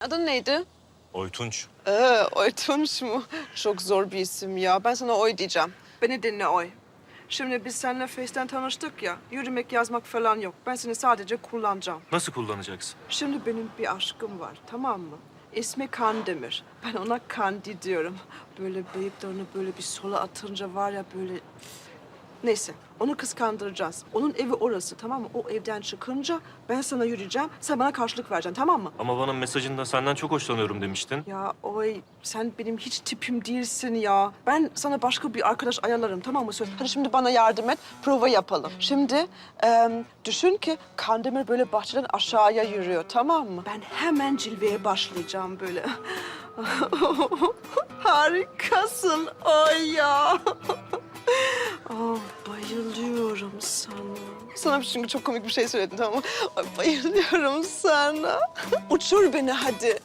Adın neydi? Oytunç. Ee, Oy Tunç mu? Çok zor bir isim ya. Ben sana Oy diyeceğim. Beni dinle Oy. Şimdi biz seninle Face'ten tanıştık ya. Yürümek, yazmak falan yok. Ben seni sadece kullanacağım. Nasıl kullanacaksın? Şimdi benim bir aşkım var, tamam mı? İsmi Kandemir. Ben ona Kandi diyorum. Böyle bıyıklarını böyle bir sola atınca var ya böyle... Neyse, onu kıskandıracağız. Onun evi orası, tamam mı? O evden çıkınca ben sana yürüyeceğim, sen bana karşılık vereceksin, tamam mı? Ama bana mesajında senden çok hoşlanıyorum demiştin. Ya oy sen benim hiç tipim değilsin ya. Ben sana başka bir arkadaş ayarlarım tamam mı? Söz. Hadi şimdi bana yardım et. Prova yapalım. Şimdi em, düşün ki Kandemir böyle bahçeden aşağıya yürüyor tamam mı? Ben hemen cilveye başlayacağım böyle. Harikasın oy ya. Oh, bayılıyorum sana. Sana çünkü çok komik bir şey söyledim tamam mı? Ay, bayılıyorum sana. Uçur beni hadi.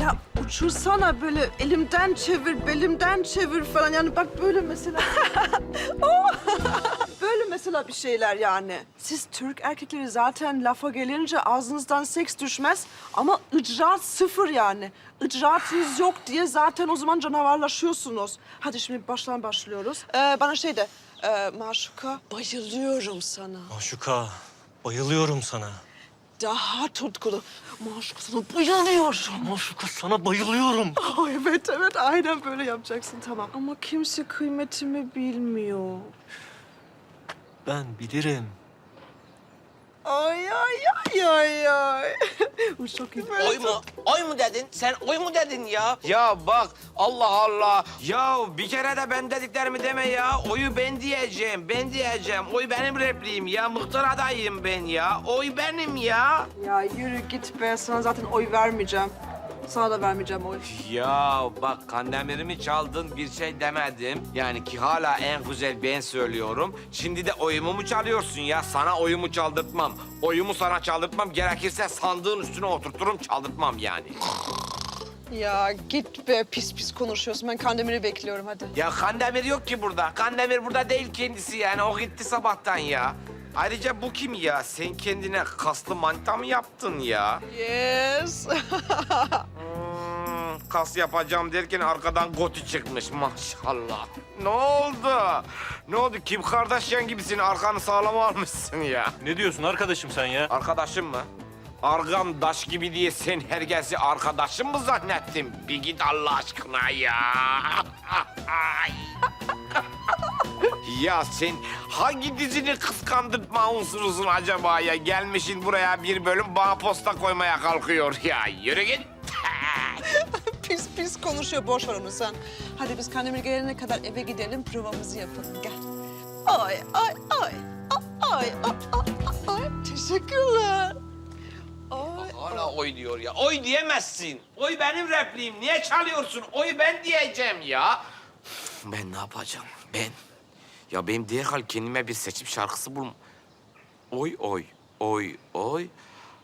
Ya uçursana böyle elimden çevir, belimden çevir falan. Yani bak böyle mesela. Oh! Böyle mesela bir şeyler yani. Siz Türk erkekleri zaten lafa gelince ağzınızdan seks düşmez. Ama icraat sıfır yani. İcraatınız yok diye zaten o zaman canavarlaşıyorsunuz. Hadi şimdi baştan başlıyoruz. Ee, bana şey de, e, Maşuka bayılıyorum sana. Maşuka, bayılıyorum sana. Daha tutkulu. Maşuka sana bayılıyorum. Maşuka sana bayılıyorum. Oh, evet evet aynen böyle yapacaksın tamam. Ama kimse kıymetimi bilmiyor. Ben bilirim. Ay ay ay ay ay. Bu çok iyi. Oy mu? Oy mu dedin? Sen oy mu dedin ya? Ya bak Allah Allah. Ya bir kere de ben dediklerimi deme ya. Oyu ben diyeceğim, ben diyeceğim. Oy benim repliğim ya. Muhtar adayım ben ya. Oy benim ya. Ya yürü git be sana zaten oy vermeyeceğim. Sana da vermeyeceğim oy. Ya bak kandemirimi çaldın bir şey demedim. Yani ki hala en güzel ben söylüyorum. Şimdi de oyumu mu çalıyorsun ya? Sana oyumu çaldırtmam. Oyumu sana çaldırtmam. Gerekirse sandığın üstüne oturturum çaldırtmam yani. Ya git be pis pis konuşuyorsun. Ben Kandemir'i bekliyorum hadi. Ya Kandemir yok ki burada. Kandemir burada değil kendisi yani. O gitti sabahtan ya. Ayrıca bu kim ya? Sen kendine kaslı manita mı yaptın ya? Yes. Hmm, kas yapacağım derken arkadan goti çıkmış maşallah. Ne oldu? Ne oldu? Kim Kardashian gibisin arkanı sağlam almışsın ya. Ne diyorsun arkadaşım sen ya? Arkadaşım mı? Argam daş gibi diye sen herkesi arkadaşım mı zannettin? Bir git Allah aşkına ya. ya sen hangi dizini kıskandırtma unsurusun acaba ya? Gelmişin buraya bir bölüm bağ posta koymaya kalkıyor ya. Yürü git. pis pis konuşuyor. Boş ver onu sen. Hadi biz Kandemir gelene kadar eve gidelim. Provamızı yapalım. Gel. Ay ay. Ay ay ay ay. ay. Teşekkürler. Hala oy diyor ya. Oy diyemezsin. Oy benim repliğim. Niye çalıyorsun? Oy ben diyeceğim ya. Ben ne yapacağım? Ben. Ya benim derhal kendime bir seçim şarkısı bulm. Oy oy. Oy oy.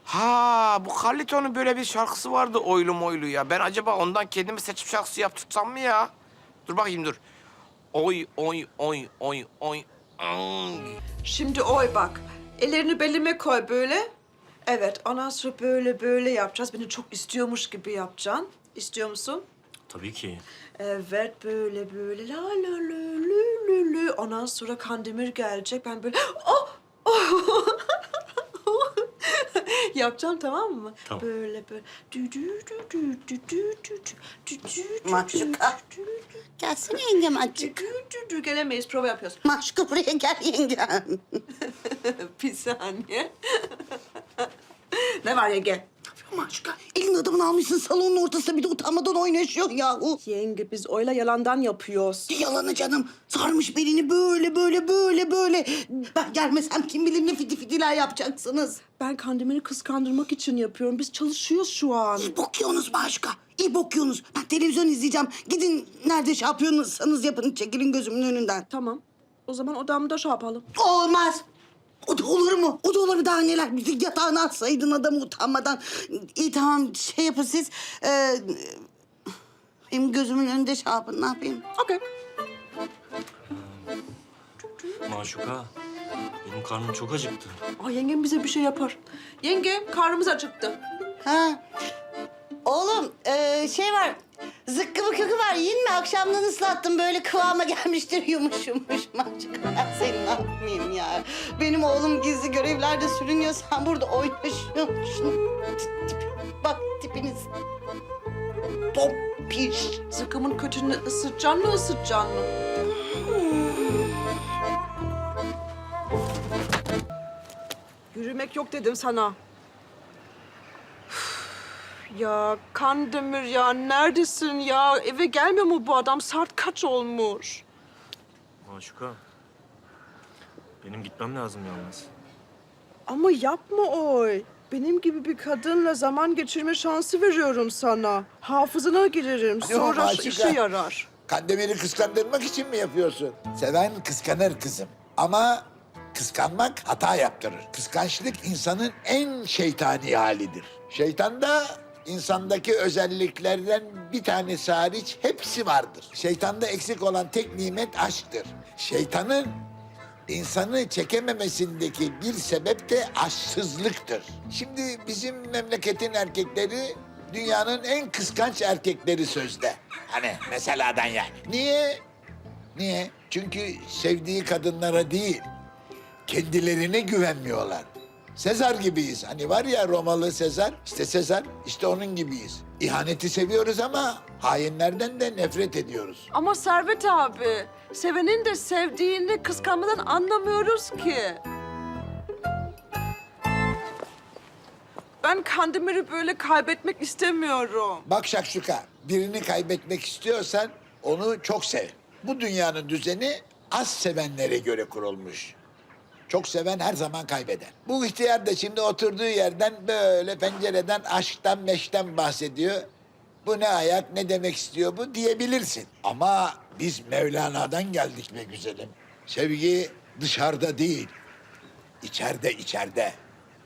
Ha bu Carlito'nun böyle bir şarkısı vardı oylu moylu ya. Ben acaba ondan kendime seçim şarkısı yaptırsam mı ya? Dur bakayım dur. Oy oy oy oy oy. Ay. Şimdi oy bak. Ellerini belime koy böyle. Evet, ondan sonra böyle böyle yapacağız. Beni çok istiyormuş gibi yapacaksın. İstiyor musun? Tabii ki. Evet, böyle böyle la la lü lü lü lü. Ondan sonra Kandemir gelecek. Ben böyle oh! oh! Yapacağım tamam mı? Tamam. Böyle böyle. Dü dü dü dü dü dü dü dü dü dü dü Maşuka. Gelsene yengem azıcık. dü dü dü. Gelemeyiz, prova yapıyoruz. Maşuka buraya gel yengem. Bir saniye. ne var yenge? Maşuka elin adamını almışsın salonun ortasında bir de utanmadan oynaşıyor yahu. Yenge biz oyla yalandan yapıyoruz. Yalanı canım. Sarmış belini böyle böyle böyle böyle. Ben gelmesem kim bilir ne fiti fitiler yapacaksınız. Ben Kandemir'i kıskandırmak için yapıyorum. Biz çalışıyoruz şu an. İyi bakıyorsunuz Maşuka. İyi bakıyorsunuz. Ben televizyon izleyeceğim. Gidin nerede şey yapıyorsanız yapın. Çekilin gözümün önünden. Tamam. O zaman odamda şey yapalım. Olmaz. O da olur mu? O da olur mu daha neler? Yatağına atsaydın adamı utanmadan. İyi tamam şey yapın siz. Ee, benim gözümün önünde şey yapın ne yapayım? Okey. Maşuka, benim karnım çok acıktı. Ay yengem bize bir şey yapar. Yengem karnımız acıktı. Ha. Oğlum e, şey var. Zıkkı kökü var. Yiyin mi? Akşamdan ıslattım. Böyle kıvama gelmiştir yumuş yumuş. Maşuka ben seni ne yapmayayım ya. Benim oğlum gizli görevlerde sürünüyor. Sen burada oynaşıyorsun. Şunu, bak tipiniz. Pompiş. Zıkkımın kötünü ısıtacaksın mı ısıtacaksın mı? Yürümek yok dedim sana. Ya Kandemir ya neredesin ya? Eve gelmiyor mu bu adam? Saat kaç olmuş? Maşuka, benim gitmem lazım yalnız. Ama yapma oy. Benim gibi bir kadınla zaman geçirme şansı veriyorum sana. Hafızana girerim. Sonra Maşuka. işe yarar. Kandemir'i kıskandırmak için mi yapıyorsun? Seven kıskanır kızım. Ama kıskanmak hata yaptırır. Kıskançlık insanın en şeytani halidir. Şeytan da insandaki özelliklerden bir tanesi hariç hepsi vardır. Şeytanda eksik olan tek nimet aşktır. Şeytanın insanı çekememesindeki bir sebep de aşksızlıktır. Şimdi bizim memleketin erkekleri dünyanın en kıskanç erkekleri sözde. Hani meseladan yani. Niye? Niye? Çünkü sevdiği kadınlara değil, kendilerine güvenmiyorlar. Sezar gibiyiz. Hani var ya Romalı Sezar, işte Sezar, işte onun gibiyiz. İhaneti seviyoruz ama hainlerden de nefret ediyoruz. Ama Servet abi, sevenin de sevdiğini kıskanmadan anlamıyoruz ki. Ben Kandemir'i böyle kaybetmek istemiyorum. Bak Şakşuka, birini kaybetmek istiyorsan onu çok sev. Bu dünyanın düzeni az sevenlere göre kurulmuş. Çok seven her zaman kaybeder. Bu ihtiyar da şimdi oturduğu yerden böyle pencereden aşktan meşkten bahsediyor. Bu ne ayak, ne demek istiyor bu diyebilirsin. Ama biz Mevlana'dan geldik be güzelim. Sevgi dışarıda değil, İçeride içeride.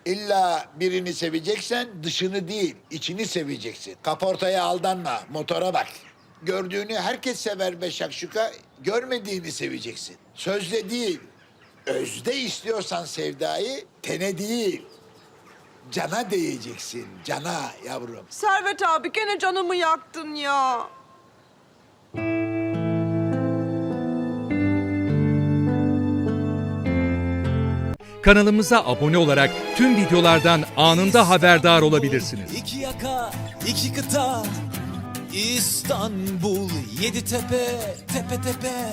İlla birini seveceksen dışını değil, içini seveceksin. Kaportaya aldanma, motora bak. Gördüğünü herkes sever be şakşuka, görmediğini seveceksin. Sözde değil, özde istiyorsan sevdayı, tene değil, cana değeceksin, cana yavrum. Servet abi gene canımı yaktın ya. Kanalımıza abone olarak tüm videolardan anında haberdar olabilirsiniz. İki yaka, iki kıta, İstanbul, yedi tepe, tepe tepe.